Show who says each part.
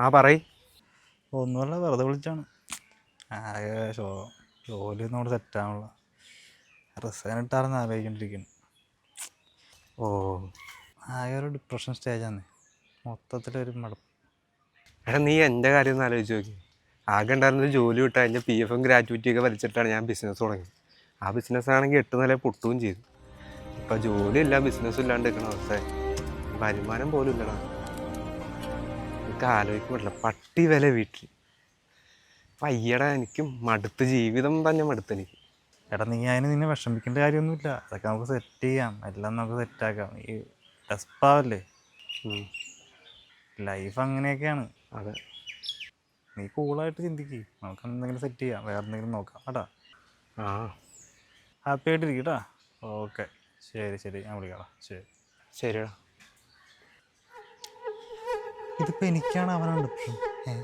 Speaker 1: ആ പറയ്.
Speaker 2: ഒന്നുമല്ല വെറുതെ വിളിച്ചാണ്. ആകെ ഷോ ജോലി ഒന്നും കൂടെ സെറ്റാണല്ലോ റിസൈൻ ഇട്ടാണെന്ന് ആലോചിക്കൊണ്ടിരിക്കുന്നു
Speaker 1: ഓ
Speaker 2: ആകെ ഒരു ഡിപ്രഷൻ സ്റ്റേജാണ് മൊത്തത്തിലൊരു മടുപ്പ്.
Speaker 1: എടാ നീ എന്റെ കാര്യം ഒന്ന് ആലോചിച്ച് നോക്കി. ആകെ ഉണ്ടായിരുന്നൊരു ജോലി വിട്ട് അതിന്റെ പി എഫും ഗ്രാറ്റുവിറ്റിയൊക്കെ വലിച്ചിട്ടാണ് ഞാൻ ബിസിനസ് തുടങ്ങിയത്. ആ ബിസിനസ് ആണെങ്കിൽ എട്ട് നില പൊട്ടുകയും ചെയ്തു. ഇപ്പം ജോലിയില്ല ബിസിനസ്സും ഇല്ലാണ്ട് നിൽക്കണ അവസ്ഥ വരുമാനം പോലും ഇല്ലടാ. എനിക്ക് ആലോചിക്കാൻ പറ്റില്ല പട്ടി വില വീട്ടിൽ. പയ്യട എനിക്ക് മടുത്ത് ജീവിതം തന്നെ മടുത്ത് എനിക്ക്.
Speaker 2: എടാ നീ അതിന് നിന്നെ വിഷമിക്കേണ്ട കാര്യമൊന്നുമില്ല. അതൊക്കെ നമുക്ക് സെറ്റ് ചെയ്യാം. എല്ലാം നമുക്ക് സെറ്റാക്കാം ഈ ഡസ്പാവല്ലേ. ലൈഫ് അങ്ങനെയൊക്കെയാണ്.
Speaker 1: അതെ.
Speaker 2: നീ കൂളായിട്ട് ചിന്തിക്ക്. നമുക്ക് എന്തെങ്കിലും സെറ്റ് ചെയ്യാം. വേറെ എന്തെങ്കിലും നോക്കാം. കേട്ടാ?
Speaker 1: ആ.
Speaker 2: ഹാപ്പി ആയിട്ടിരിക്കട്ടാ കേട്ടാ ഓക്കെ ശരി ശരി. ഞാൻ വിളിക്കാം ശരി.
Speaker 1: ശരിടാ
Speaker 2: ഇതിപ്പോൾ എനിക്കാണ് അവനാണ് ഏ?